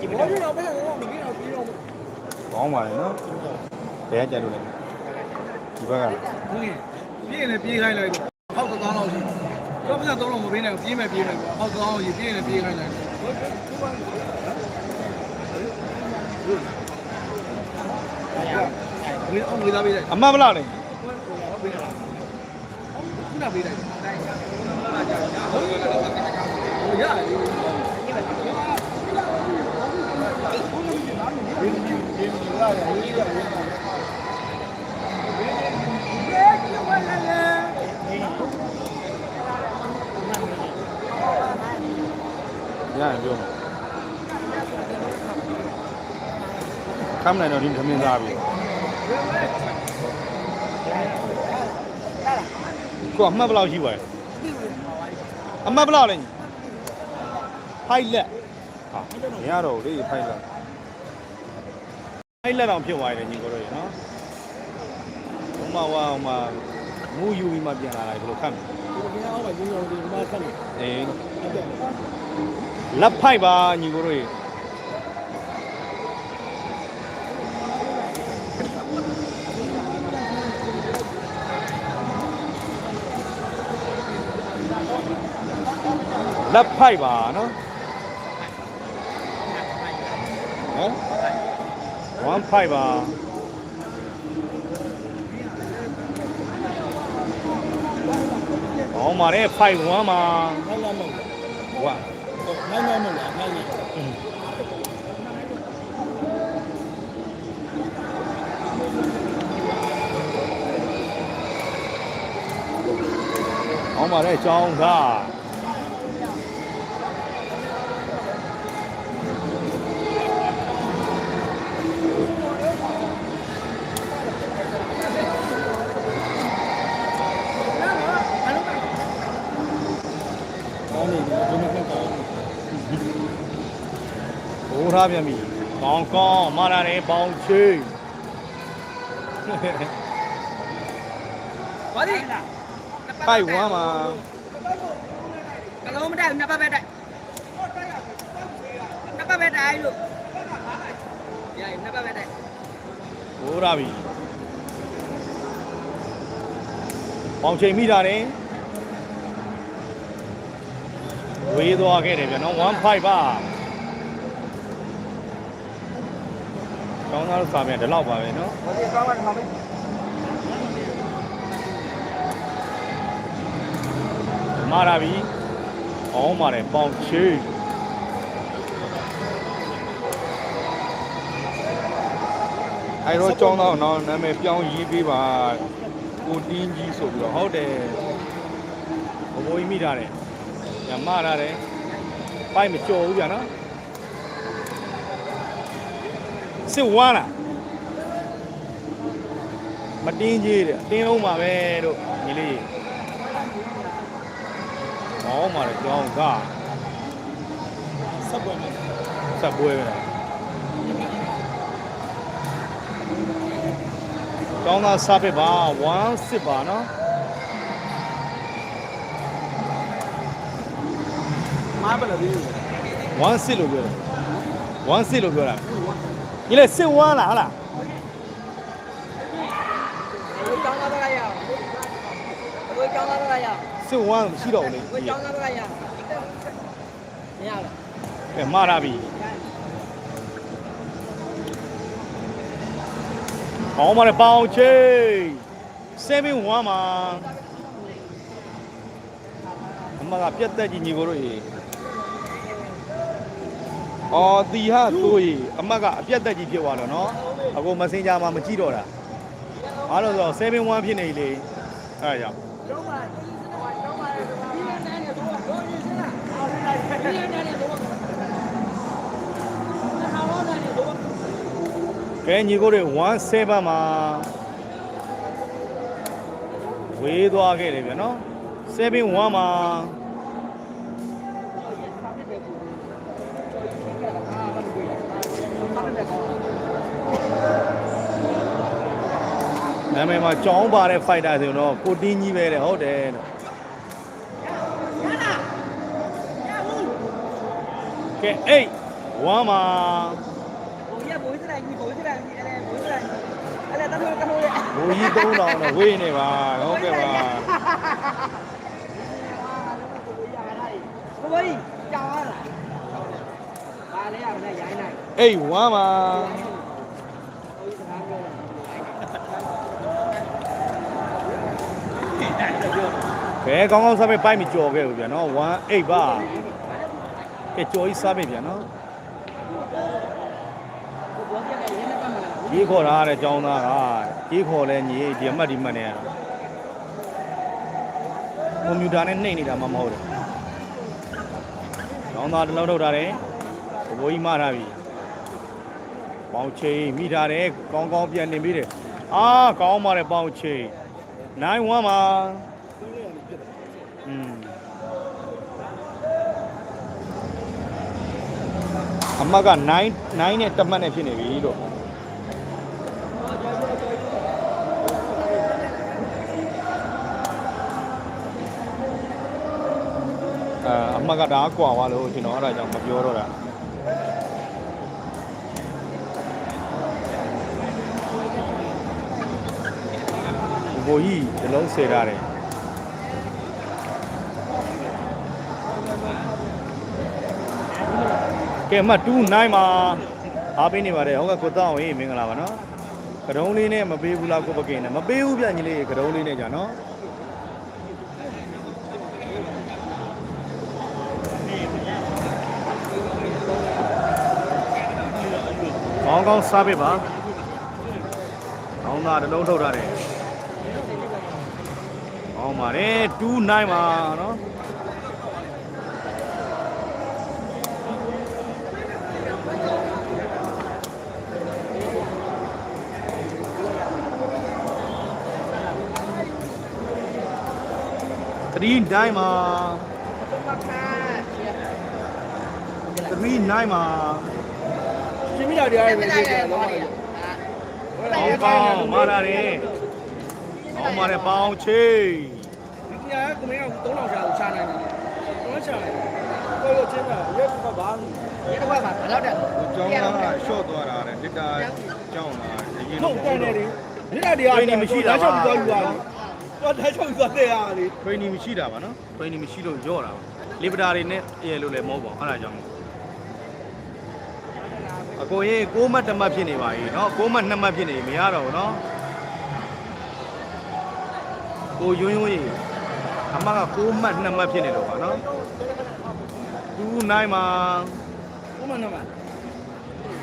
ကြည့်မဘောလို့ပြတော့ပဲတော့မင်းတော့ပြီးတော့ကောင်းပါလေနော်ဘယ်ကကြက်လို့လဲဒီဘက်ကဟုတ်ရင်ပြေးရင်လည်းပြေးခိုင်းလိုက်တော့ဟောက်ကောင်းတော့ရှိတော့ပြဿနာတော့မပေးနိုင်ဘူးပြေးမယ်ပြေးမယ်ဟောက်ကောင်းရင်ပြေးရင်လည်းပြေးခိုင်းလိုက်ဝေးအောင်ဝေးသားပေးလိုက်အမှတ်ဘလောက်လဲပေးလိုက်ခုနပေးလိုက်ဟိုရတ ရရင်ပြောမယ်ကမ်းနိုင်တော့ဒီသမင်းသားပြီကိုအမှတ်ဘလောက်ရှိပါလဲအမှတ်ဘလောက်လဲဖို က်လက်ဟာမရတော့ဘူးလေဖိုက်လက်ဖိုက်လက်တော့ဖြစ်သွားတယ်ညီကိုတို့ရေနော်ဟိုမှာဟိုမှာမူယူပြီးမှပြန်လာတာဘယ်လိုခတ်မလဲဒီကအောက်မှာရင်းရောဒီမှာဆက်နေအေးဟုတ်တယ်လက်ဖိုက်ပါညီကိုတို့ရေလက်ဖိုက်ပါနော် 15ပါအောင်มาတဲ့51မှာဟုတ်လားမဟုတ်လားဝါနိုင်နိုင်မဟုတ်လားနိုင်နိုင်အောင်มาတဲ့အကြောင်းက ဟိုးထားပြန်ပြီကောင်းကောင်းမာလာတယ်ပေါင်ချေးဘာဒီပိုက်ဝမ်းမှာကလုံးမတိုက်ဘူးနှစ်ပတ်ပဲတိုက်နှစ်ပတ်ပဲတိုက်လို့ရရင်နှစ်ပတ်ပဲတိုက်ဟိုးထားပြီပေါင်ချိန်မိတာတယ်ဝေးသွားခဲ့တယ်ဗျနော်15ပါ ကောင်းသားတို့စာပြန်ဒီလောက်ပါပဲနော်ဘာဒီကောင်းမှမမေးမာလာပြီအောင်ပါတယ်ပေါင်ချေးအဲတော့ចောင်းသားတော့နာမည်ပြောင်းရေးပေးပါကိုတင်းကြီးဆိုပြီးတော့ဟုတ်တယ်ဘဘိုးကြီးမိထားတယ်ညမထားတယ်ပိုက်မကြော်ဘူးဗျာနော် စစ်ဝမ်းလားမတင်းကြီးတဲ့အတင်းလုံးပါပဲတို့ညီလေးဟောမှာလေကြောင်းကဆက်ပွဲမှာဆက်ပွဲပဲလားကျောင်းသားစားပစ်ပါ1စစ်ပါနော်မားပလာပြီး1စစ်လို့ပြောတယ်1စစ်လို့ပြောတာ ညီလေစစ်ဝမ်းလားဟာလားကိုကျောင်းသားဘက်ကရအောင်ကိုကျောင်းသားဘက်ကရအောင်စစ်ဝမ်းမရှိတော့ဘူးလေကိုကျောင်းသားဘက်ကရအောင်မရဘူးကဲမှားတာပြီဟောမှာလေပေါင်ချေး71မှာအမကပြတ်သက်ကြီးညီကိုတို့ရေ အော်တီဟာသူရေအမကအပြတ်သက်ကြီးဖြစ်သွားတော့နော်အကိုမစင်ကြမှာမကြည့်တော့တာအားလို့ဆို71ဖြစ်နေလေအဲ့ဒါကြောင့်ကျောင်းပါကျောင်းပါဒီနေ့နဲ့တော့တော့ရင်းစလားအော်ဒီနေ့နဲ့တော့ဟာဝါဒနဲ့တော့ကဲညီကိုတွေ17မှာဝေးသွားခဲ့တယ်ဗျနော်71မှာ နာမည်မှာကြောင်းပါတဲ့ fighter ဆိုတော့ကိုတင်းကြီးပဲတဲ့ဟုတ်တယ်တဲ့ကဲအေးဝမ်းမှာဘိုးရဘိုးစတိုင်းကြီးဘိုးစတိုင်းကြီးအဲ့လေဘိုးစတိုင်းအဲ့လေတထိုးတထိုးရဘိုးကြီး3000နဲ့ဝေးနေပါဟုတ်ကဲ့ပါဘိုးကြီးကြောင်ရလားဘာလဲရမလဲရိုင်းနိုင်အေးဝမ်းမှာ ဘိုးကြီးစကားပြော ဘယ်ကောင်းကောင်းစားမဲ့ပိုက်မကြော်ခဲ့ဘူးဗျာနော်18ပါကဲကြော်ကြီးစားမယ်ဗျာနော်ဘိုးကြီးကရင်းနေပါမလားကြီးခေါ်ထားတဲ့ចောင်းသားကကြီးခေါ်လဲညီဒီအမှတ်ဒီမှတ်နဲ့ကွန်ပျူတာနဲ့နှိပ်နေတာမှမဟုတ်တယ်ចောင်းသားတစ်လုံးထုတ်ထားတယ်ဘိုးကြီးမထားပြီပေါင်ချိန်မိထားတယ်ကောင်းကောင်းပြန်နေပြီးတယ်အာကောင်းပါတယ်ပေါင်ချိန် 9 1ပါอืมအမတ်က9 9နဲ့တမတ်နဲ့ဖြစ်နေပြီလို့အဲအမှတ်ကဒါကွာသွားလို့ကျွန်တော်အဲ့ဒါကြောင့်မပြောတော့တာ ဘိုးကြီးဒီလုံးဆယ်ထားတယ်ကဲအမှတ်29မှာအားပေးနေပါတယ်ဟုတ်ကဲ့ကိုတောင်းဟေးမင်္ဂလာပါနော်ကတုံးလေးနဲ့မပေးဘူးလားကိုပကင်းနဲ့မပေးဘူးဗျညီလေးကတုံးလေးနဲ့ကြာနော်ကောင်းကောင်းစားပေးပါ။ကောင်းသားတစ်လုံးထုတ်ထားတယ်။ကော င်းပါတယ်29ပါနော်။3 9မှာမခါ3 9မှာရှင်းမိတာတရားတွေပဲရှင်းပြတော့ကောင်းကောင်းမာရတယ်။ကောင်းပါတယ်ပေါင်းချိတ် ဒီကကမင်းက3000ရှာလို့ရှာနိုင်တယ်တော့ရှာနိုင်ကိုလိုချင်းတာရက်ကဘာ ရေတော့ပါဘာလို့တဲ့ ကျောင်းသားကရှော့သွားတာတဲ့လစ်တာကျောင်းသားအရင် ထုတ်ကန်နေတယ်မိတာတရားတော့ယူသွားယူသွားတော့တိုင်းချုပ်သွားတဲ့အားလေ ထရိနီမရှိတာပါနော်ထရိနီမရှိလို့ကြော့တာပါလေပတာတွေနဲ့အဲလို့လည်းမဟုတ်ပါဘူးအဲ့ဒါကြောင့်အကိုရေး6မှတ်2မှတ်ဖြစ်နေပါပြီเนาะ6မှတ်2မှတ်ဖြစ်နေပြီမရတော့ဘူးเนาะကိုယွန်းယွန်းရေး အမက6မှတ်2မှတ်ဖြစ်နေလို့ပါနော်2 9မှာ6မှတ်2မှတ်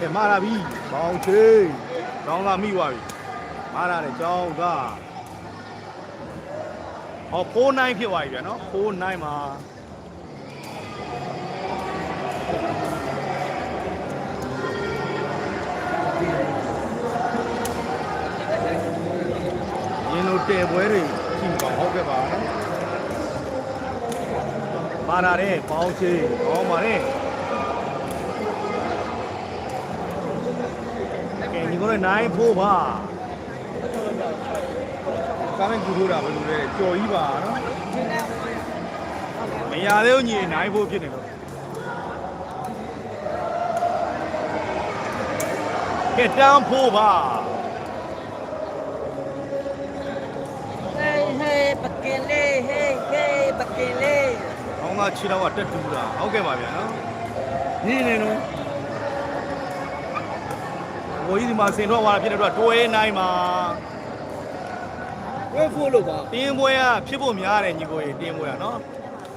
အဲမာလာပြီဘောင်ချေတောင်းလာမိသွားပြီမာလာတဲ့ကြောင်းကဟော6 9ဖြစ်သွားပြီဗျာနော်6 9မှာရင်တို့တဲပွဲတွေရှိမှာဟုတ်ကဲ့ပါနော် မာလာတယ်ဘောင်ချေးကောင်းပါတယ်ကဲညီကိုလည်းနိုင်ဖို့ပါကားမကူထိုးတာဘယ်လိုလဲကြော်ကြီးပါနော်မရသေးဘူးညီနိုင်ဖို့ဖြစ်နေလို့ကဲတန်းဖို့ပါ ဟေးဟေးပကင်လေးဟေးဟေးပကင်လေး ကောင်းသား ခြေတော့ကတက်တူးတာဟုတ်ကဲ့ပါဗျာနော်နေနေတော့ဘိုးကြီးဒီမှာဆင်ထွက်သွားတာဖြစ်တဲ့အတွက်တွဲနိုင်မှာဝဲဖို့လို့ပါတင်းပွဲကဖြစ်ဖို့များတယ်ညီကိုရေတင်းပွဲကနော်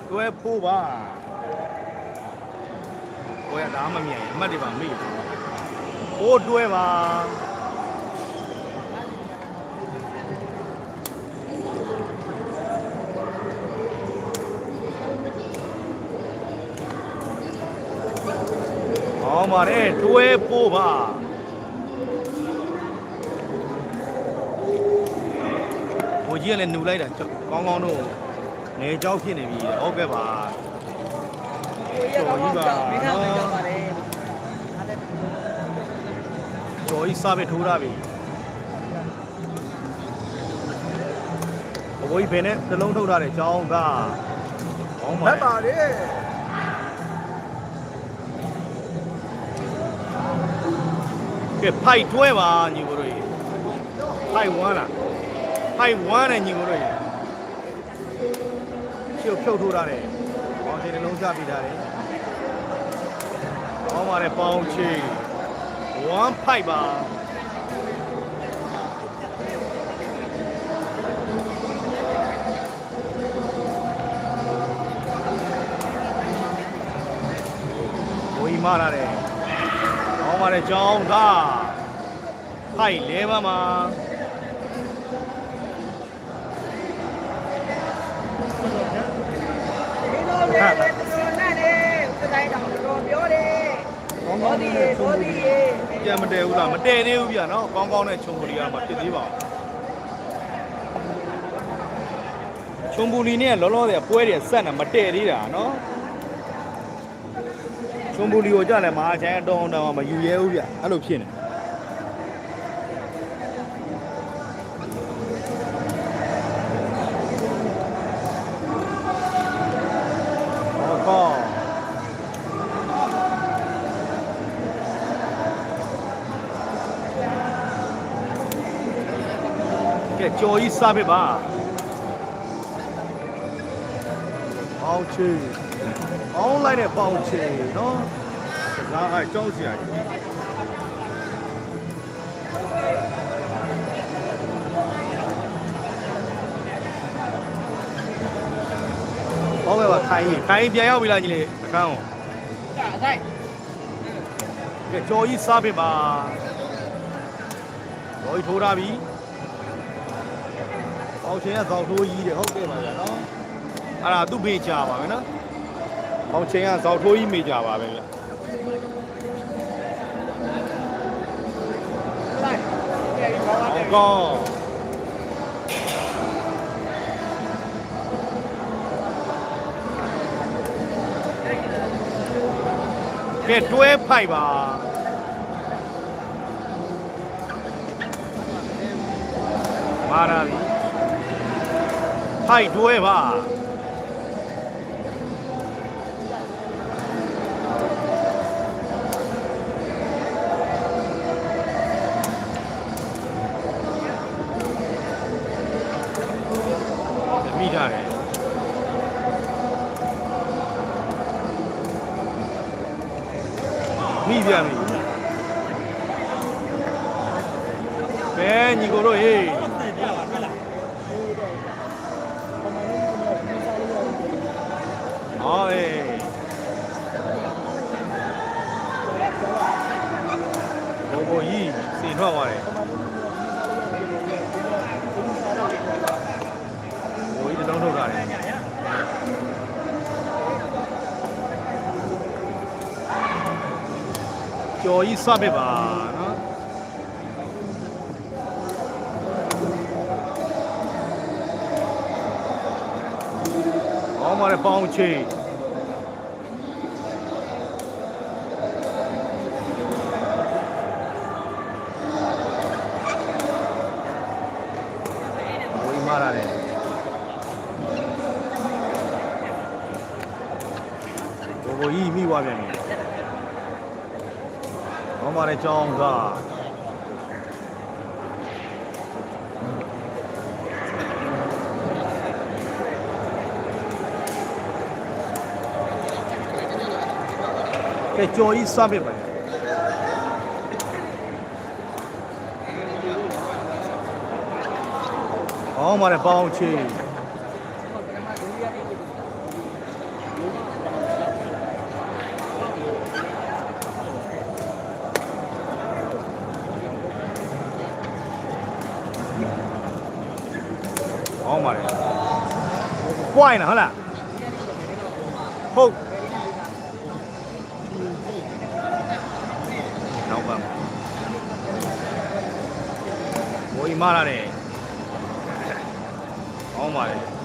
တွဲဖို့ပါပွဲကဒါမှမမြင်ရင်အမှတ်တွေပါမေ့တယ်ဟိုးတွဲပါ ဆောင်ပါတယ်တွဲပိုးပါဘိုးကြီးကလည်းနှူလိုက်တာကောင်းကောင်းတော့နေကြောက်ဖြစ်နေပြီဟုတ်ကဲ့ပါတော်ကြီးပါတော်ကြီးစားပဲထိုးရပြီအဘိုးကြီးဘယ်နဲ့နှလုံးထုတ်ထားတဲ့ကြောင်းကဘောင်းပါလက်ပါတယ် ကဲဖိုက်တွဲပါညီကိုတို့ရေဖိုက်1လားဖိုက်1နဲ့ညီကိုတို့ရေရှုပ်ဖြုတ်ထိုးထားတယ်ပေါင်းချေတစ်လုံးချပြီးထားတယ်ပေါင်းပါတယ်ပေါင်းချေ1ဖိုက်ပါဝီမာလာတယ်ပေါ င်းပါတယ်ကြောင်းသားဖိုက်လဲပါမှာဒီလိုလေတော်တော်နဲ့လေစတိုင်းတောင်တော်ပြောတယ်ဘောဒီဘောဒီပြန်မတည်ဘူးလားမတည်သေးဘူးဗျာနော်ကောင်းကောင်းနဲ့ခြုံပလီကမှဖြစ်သေးပါဘူးခြုံပလီနဲ့လောလောဆယ်ပွဲတွေဆက်နေမတည်သေးတာနော် ခြုံပလီကိုကြလည်းမဟာချိုင်းတောင်းတောင်းမယူရဲဘူးဗျအဲ့လိုဖြစ်နေဟောကောကဲကြော်ကြီးစားဖြစ်ပါပေါင်းချေအော င်းလိုက်တဲ့ပေါင်းချေနော်ဒါအကြောင်းစရာကြီးဟောပဲပါခိုင်းရင်ခိုင်းပြန်ရောက်ပြီလားညီလေးအခန်းကိုအတိုင်းကဲကြော်ကြီးစားဖြစ်ပါကြော်ကြီးထိုးထားပြီပေါင်းချေကဇောက်ထိုးကြီးတယ်ဟုတ်ကဲ့ပါဗျာနော်အဲ့ဒါသူ့ဘေးချပါမယ်နော် ပေါင်းချေကဇောက်ထိုးကြီးမေကြပါပဲဗျာတိုင်းပြန်ပြီးခေါ်ပါဟောတယ်ကောင်းကဲတွဲဖိုက်ပါမာရာပြီဖိုက်တွဲပါ မိထားတယ်မိပြန်ပြီဘယ်ညီကိုတို့ဟေးဟောအေးဘိုးဘိုးကြီးစီထွက်သွားတယ် ကြော်ကြီးစပစ်ပါနော်ဟောမှာလည်းပေါင်းချေဘိုးကြီးမားလာတယ်ဘိုးဘိုးကြီးမိသွားပြန်ပြီ ဟောမှာလည်းကြောင်းသားကဲကြော်ကြီးစပစ်ပါဟောမှာလည်းပေါင်းချေဟောမှာလည်း ပွိုင်းလားဟုတ်လားဟုတ်နောက်ပါဘိုးကြီးမားလာတယ်အောင်းပါလေ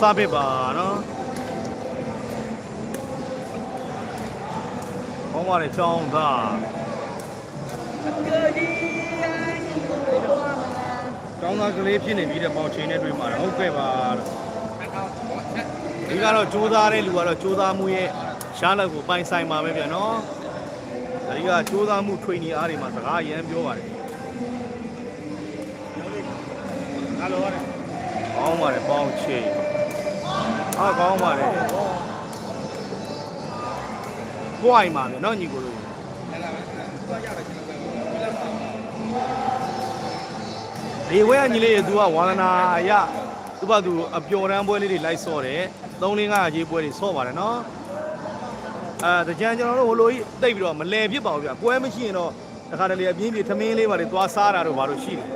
စားဖြစ်ပါနော်ကောင်းပါလေချောင်းသား Cơ đi anh Tôi đâu mà làm ကျောင်းသားကလေးဖြစ်နေပြီးတဲ့ပေါင်ချိန်နဲ့တွေ့မှာဟုတ်ကဲ့ပါဒီကတော့စူးစမ်းတဲ့လူကတော့စူးစမ်းမှုရဲ့ရှားလက်ကိုပိုင်ဆိုင်ပါပဲဗျာနော်ဒီကစူးစမ်းမှုထွေနေအားတွေမှာစကားရမ်းပြောပါတယ်ဟာလိုရတယ်ကောင်းပါတယ်ပေါင်ချိန် အားကောင်းပါတယ်ပွိုင်ပါဗျာနော်ညီကိုတို့ဒီဝဲကညီလေးကသူကဝါသနာရသူကသူအပျော်တမ်းပွဲလေးတွေလိုက်ဆော့တယ်3 4 5ရေးပွဲတွေဆော့ပါတယ်နော်အဲတကြံကျွန်တော်တို့ဟိုလိုကြီးတိတ်ပြီးတော့မလဲဖြစ်ပါဘူးဗျပွဲမရှိရင်တော့တခါတလေအပြင်းပြေထမင်းလေးပါလေသွားစားတာတို့ဘာလို့ရှိတယ်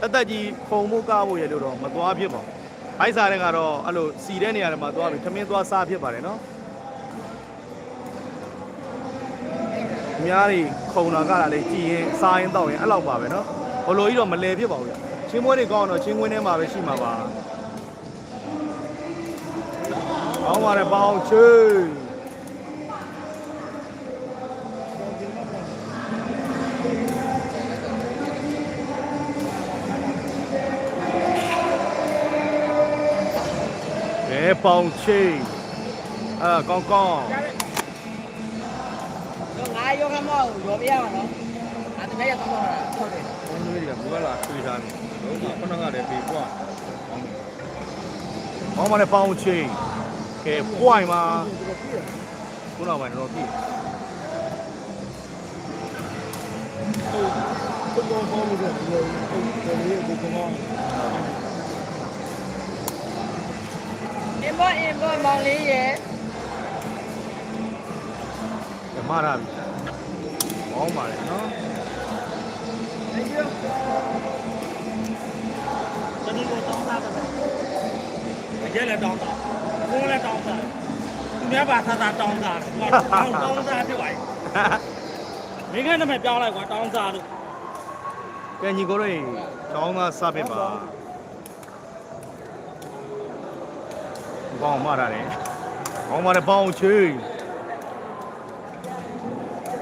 တက်တက်ကြီးခုံမှုကားဖို့ရလို့တော့မသွားဖြစ်ပါဘူး ဘိုက်စားတဲ့ကတော့အဲ့လိုစီတဲ့နေရာတွေမှာသွားပြီးခမင်းသွားစားဖြစ်ပါတယ်နော်အများကြီးခုံလာကလာလေးကြည်ရင်စားရင်တော့ရင်အဲ့လောက်ပါပဲနော်ဘလိုကြီးတော့မလဲဖြစ်ပါဘူးဗျချင်းပွဲတွေကောင်းတော့ချင်းကွင်းထဲမှာပဲရှိမှာပါကောင်းပါတယ်ပေါင်းချင်း ချေးအာကောင်းကောင်း Yo ngái vô khám mò Vô bia mà nó À tôi thấy là con mò là Thôi đi ဘုန်းကြီးတွေကဘုရားလာထွေထားတယ်လုံးဝခုနကတည်းကပြေပွားဟော င်းမနဲ့ပေါင်းချင်းကဲပွိုင်မှာခုနကမှတော့ပြီကိုကောင်းကောင်းလို့ဒီလိုဒီလိုကိုကောင်း Em bó em bó mong lý vậy ဓမ္မရပြီဟောင်းပါလေနော်တတိကိုတောင်းတာတယ်အကျဲလည်းတောင်းတာကိုယ်လည်းတောင်းတာသူများပါသာသာတောင်းတာကွာတောင်းတောင်းတာဖြစ်ပါမင်းကနာမည်ပြောင်းလိုက်ကွာတောင်းတာလို့ကဲညီကိုတို့တောင်းသားစပစ်ပါ ဘောင်းမရတယ်ဘောင်းမနဲ့ပေါင်းချင်း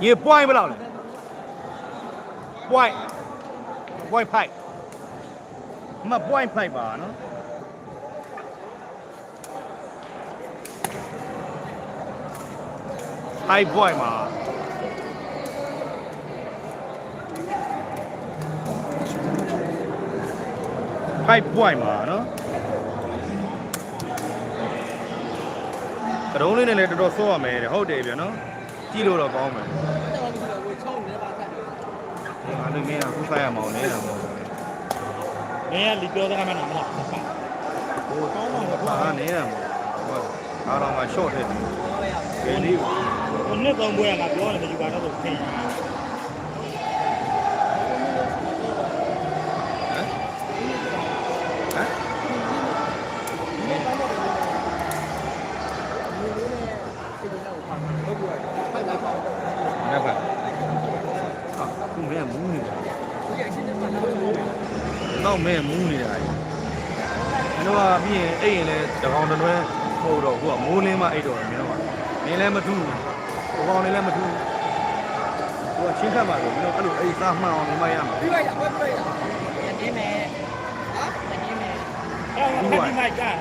ရေပွိုင်ဘယ်လောက်လဲပွိုင်ပွိုင်ဖိုက်မပွိုင်ဖို က်ပါနော် high boy မှာဟိုက်ပွိုင်မှာနော်ကရုံးလေးနဲ့လည်းတော်တော်စောရမယ်တဲ့ဟုတ်တယ်ဗျနော်ကြည့်လို့တော့ကောင်းမယ် Tôi là người trông để bà thật ငါတို့မင်းကခုဆိုင်ရမအောင်နေတာမဟုတ်ဘူးမင်းကလီပြောတဲ့ကမှနာမလားဟိုကောင်းတော့ဘာနေတာမဟုတ်ဘူးအားတော့မှ short ထည့်တယ်ဘယ်နည်းကိုနှစ်သုံးပွဲကငါပြောတယ်မယူပါတော့ဆိုဖိ ဟမ်နဖတ်ဟာခုမင်းကမူးနေတာတော့မင်းမူးနေတာကြီး မင်းတို့ကပြီးရင်အိတ်ရင်လည်းတကောင်တလွဲမဟုတ်တော့ခုကမိုးလင်းမှအိတ်တော့တယ်မင်းတို့ကမင်းလည်းမထူးဘူးဟိုကောင်လည်းမထူးဘူးဟိုကချင်းခတ်ပါလို့မင်းတို့အဲ့လိုအိတ်သားမှန်အောင်နေမှရမှာပြီးလိုက်တာပဲပြီးလိုက်တာ Anh em mẹ Anh em mẹ အဲ့ဒါကဒီမိုက်ကတယ်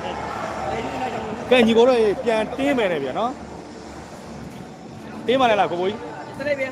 ကဲညီကိုတို့ပြန်တင်းမယ်လေဗျာနော်တင်းပါလေလားကိုကိုကြီး Tới đây bia